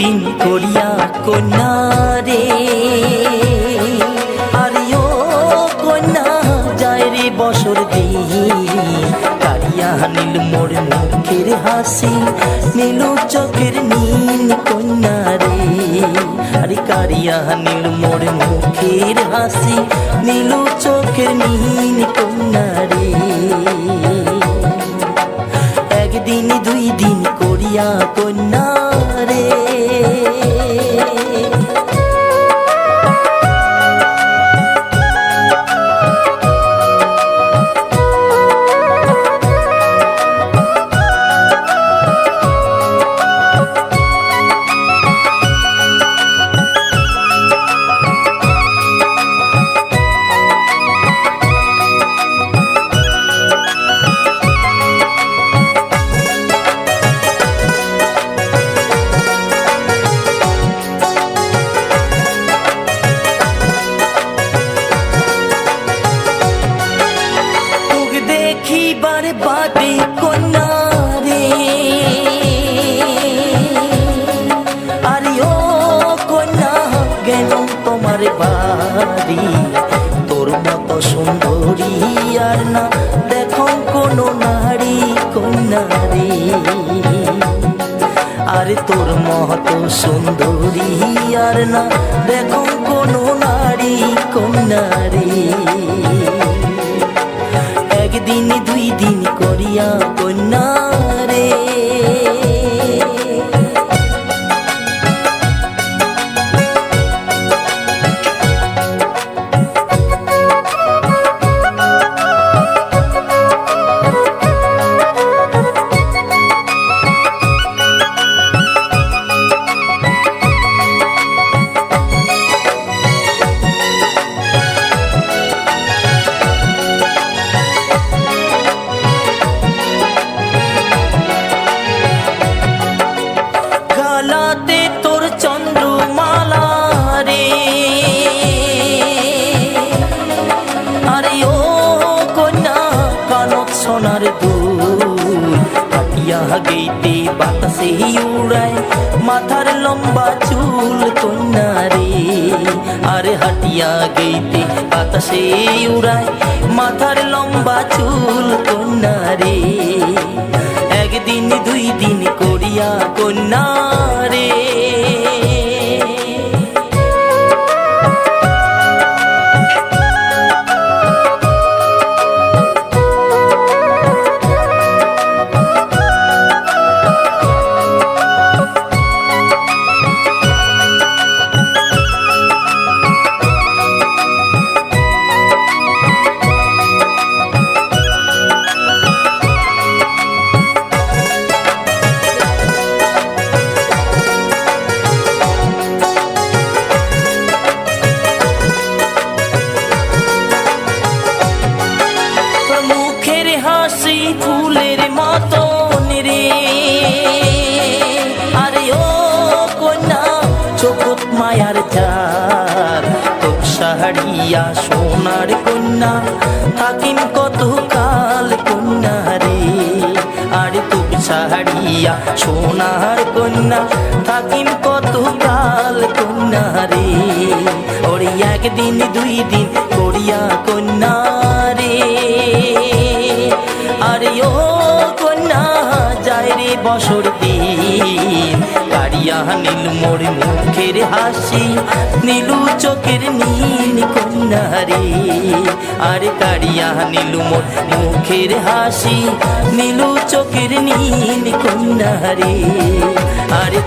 দিন করিয়া কন্যা রে। আরে ও কন্যা, যায় রে দিন কারিয়া নীল মোর মুখের হাসি, নীল চোখের নীল কন্যা রে। আরে কারিয়া নীল মোর মুখের হাসি, নীল চোখের নীল কন্যা দেখো কোনো নারী কন্যা আর তোর মত সুন্দরী আর না, দেখো কোনো নারী কন্যা রে একদিন দুই দিন করিয়া কন্যা গেইতে বাতাসে উড়ায় মাথার লম্বা চুল কন্যা রে আরে হাটিয়া গেইতে বাতাসে উড়ায় মাথার লম্বা চুল কন্যা রে একদিন দুই দিন করিয়া কন্যা রে ফুলের মতন রে। আরে ও কন্যা চোখত মায়ার চার, তোর সাহারিয়া সোনার কন্যা, থাকিম কত কাল কন্যা রে। আর তোর সাহারিয়া সোনার কন্যা, থাকিম কত কাল কন্যা রে। ওর একদিন দুই দিন করিয়া কন্যা। ও কন্যা যায় রে বছর দিন। কারিয়া নীল মোর মুখের হাসি, নীলু চোখের নীল কন্যা রে আরে কারিয়া নীল মোর মুখের হাসি, নীলু চোখের নীল কন্যা রে আরে